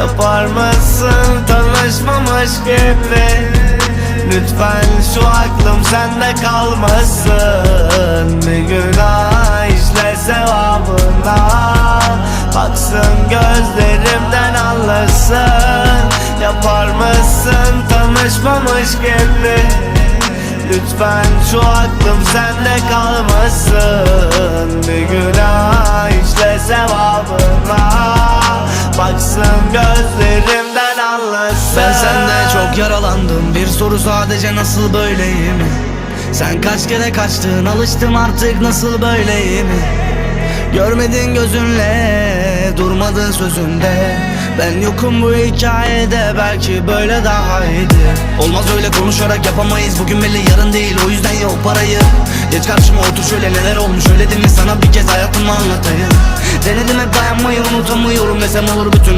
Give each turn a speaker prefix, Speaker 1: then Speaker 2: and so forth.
Speaker 1: Yapar mısın? Tanışmamış gibi Lütfen şu aklım sende kalmasın. Bir günah işle sevabına. Baksın gözlerimden anlasın. Yapar mısın? Tanışmamış gibi Lütfen şu aklım sende kalmasın. Bir günah işle sevabına Baksın gözlerimden anlasın.
Speaker 2: Ben sende çok yaralandım. Bir soru sadece nasıl böyleyim? Sen kaç kere kaçtın? Alıştım artık nasıl böyleyim? Görmedin gözünle durmadın sözünde. Ben yokum bu hikayede belki böyle daha iyiydi. Olmaz öyle konuşarak yapamayız. Bugün belli yarın değil. O yüzden yok parayı. Geç karşıma otur şöyle neler olmuş? Öyle mi sana bir kez hayatımı anlatayım. Denedim hep dayanmayı unutamıyorum desem olur bütün